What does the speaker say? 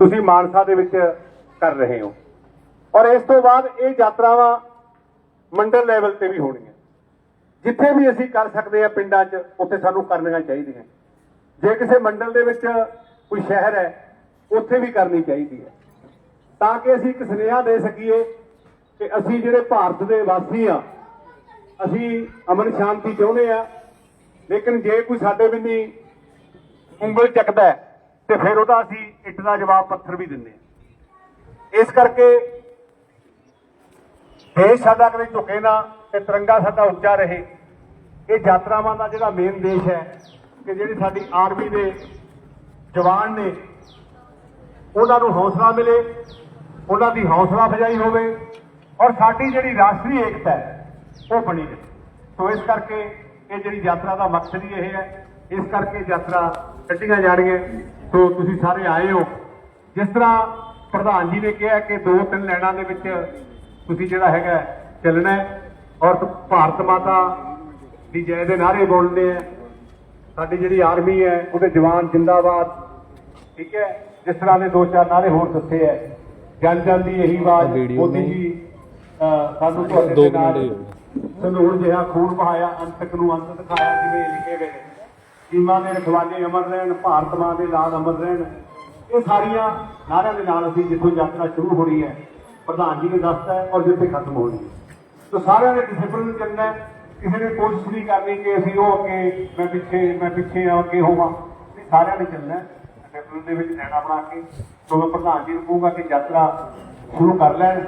ਤੁਸੀਂ ਮਾਨਸਾ ਦੇ ਵਿੱਚ ਕਰ ਰਹੇ ਹੋ। ਔਰ ਇਸ ਤੋਂ ਬਾਅਦ ਇਹ ਯਾਤਰਾਵਾਂ ਮੰਡਲ ਲੈਵਲ ਤੇ ਵੀ ਹੋਣੀਆਂ ਜਿੱਥੇ ਵੀ ਅਸੀਂ ਕਰ ਸਕਦੇ ਆ ਪਿੰਡਾਂ 'ਚ ਉੱਥੇ ਸਾਨੂੰ ਕਰਨੀਆਂ ਚਾਹੀਦੀਆਂ। ਜੇ ਕਿਸੇ ਮੰਡਲ ਦੇ ਵਿੱਚ ਕੋਈ ਸ਼ਹਿਰ ਹੈ ਉੱਥੇ ਵੀ ਕਰਨੀ ਚਾਹੀਦੀ ਹੈ। ਤਾਂ ਕਿ ਅਸੀਂ ਇੱਕ ਸੁਨੇਹਾ ਦੇ ਸਕੀਏ ਕਿ ਅਸੀਂ ਜਿਹੜੇ ਭਾਰਤ ਦੇ ਵਾਸੀ ਆ ਅਸੀਂ ਅਮਨ ਸ਼ਾਂਤੀ ਚਾਹੁੰਦੇ ਆ ਲੇਕਿਨ ਜੇ ਕੋਈ ਸਾਡੇ ਵੀ ਨਹੀਂ ਉਂਗਲ ਚੱਕਦਾ ਹੈ, ਤੇ ਫਿਰ ਉਹਦਾ ਅਸੀਂ ਇੱਟ ਦਾ ਜਵਾਬ ਪੱਥਰ ਵੀ ਦਿੰਦੇ ਆ ਇਸ ਕਰਕੇ ਦੇਸ਼ ਸਾਡਾ ਕਦੇ ਝੁਕੇ ਨਾ ਤੇ ਤਿਰੰਗਾ ਸਾਡਾ ਉੱਚਾ ਰਹੇ। ਇਹ ਯਾਤਰਾਵਾਂ ਦਾ ਜਿਹੜਾ ਮੇਨ ਦੇਸ਼ ਹੈ ਕਿ ਜਿਹੜੀ ਸਾਡੀ ਆਰਮੀ ਦੇ ਜਵਾਨ ਨੇ, ਉਹਨਾਂ ਨੂੰ ਹੌਸਲਾ ਮਿਲੇ, ਉਹਨਾਂ ਦੀ ਹੌਸਲਾ ਅਫਜ਼ਾਈ ਹੋਵੇ ਔਰ ਸਾਡੀ ਜਿਹੜੀ ਰਾਸ਼ਟਰੀ ਏਕਤਾ ਹੈ, ਉਹ ਬਣੀ ਰਹੇ। ਸੋ ਇਸ ਕਰਕੇ ਇਹ ਜਿਹੜੀ ਯਾਤਰਾ ਦਾ ਮਕਸਦ ਹੀ ਇਹ ਹੈ, ਇਸ ਕਰਕੇ ਯਾਤਰਾ ਕੱਢੀਆਂ ਜਾਣੀਆਂ ਸੋ ਤੁਸੀਂ ਸਾਰੇ ਆਏ ਹੋ। ਜਿਸ ਤਰ੍ਹਾਂ ਪ੍ਰਧਾਨ ਜੀ ਨੇ ਕਿਹਾ ਕਿ ਦੋ ਤਿੰਨ ਲੈਣਾਂ ਦੇ ਵਿੱਚ ਤੁਸੀਂ ਜਿਹੜਾ ਹੈਗਾ ਚੱਲਣਾ ਹੈ ਔਰ ਭਾਰਤ ਮਾਤਾ ਦੀ ਜੈ ਦੇ ਨਾਰੇ ਬੋਲਣੇ ਆ ਸਾਡੀ ਜਿਹੜੀ ਆਰਮੀ ਹੈ ਉਹਦੇ ਜਵਾਨ ਜਿੰਦਾਬਾਦ ਠੀਕ ਹੈ? ਜਿਸ ਤਰ੍ਹਾਂ ਦੇ ਦੋ ਚਾਰ ਨਾਰੇ ਹੋਰ ਦੱਸੇ ਹੈ। ਜਨ ਜਨ ਦੀ ਇਹੀ ਆਵਾਜ਼ ਮੋਦੀ ਜੀ ਸਾਨੂੰ ਤੁਹਾਡੇ ਨਾਲ। ਸੰਦੂਰ ਜਿਹਾ ਖੂਨ ਬਹਾਇਆ ਅੰਤਕ ਨੂੰ ਅੰਤ ਦਿਖਾਇਆ ਜਿਵੇਂ ਲਿਖੇ ਗਏ ਨੇ। ਸੀਮਾ ਦੇ ਰਖਵਾਲੇ ਅਮਰ ਰਹਿਣ, ਭਾਰਤ ਮਾਂ ਦੇ ਲਾਲ ਅਮਰ ਰਹਿਣ। ਇਹ ਸਾਰੀਆਂ ਨਾਰਿਆਂ ਦੇ ਨਾਲ ਅਸੀਂ ਜਿੱਥੋਂ ਯਾਤਰਾ ਸ਼ੁਰੂ ਹੋਣੀ ਹੈ, ਪ੍ਰਧਾਨ ਜੀ ਨੇ ਦੱਸਤਾ ਹੈ ਔਰ ਜਿੱਥੇ ਖਤਮ ਹੋਣੀ ਹੈ। ਤੋ ਸਾਰਿਆਂ ਨੇ ਡਿਸਪਲਿਨ ਚੱਲਣਾ ਕਿਸੇ ਨੇ ਕੋਸ਼ਿਸ਼ ਨਹੀਂ ਕਰਨੀ ਕਿ ਅਸੀਂ ਉਹ ਅੱਗੇ, ਮੈਂ ਪਿੱਛੇ ਮੈਂ ਪਿੱਛੇ ਆ, ਅੱਗੇ ਹੋਵਾਂ। ਇਹ ਸਾਰਿਆਂ ਨੇ ਚੱਲਣਾ ਹੈ। ਡਿਸਪਲਿਨ ਦੇ ਵਿੱਚ ਰਹਿਣਾ ਬਣਾ ਕੇ ਸੋ ਮੈਂ ਪ੍ਰਧਾਨ ਜੀ ਨੂੰ ਕਹੂੰਗਾ ਕਿ ਯਾਤਰਾ ਸ਼ੁਰੂ ਕਰ ਲੈਣ।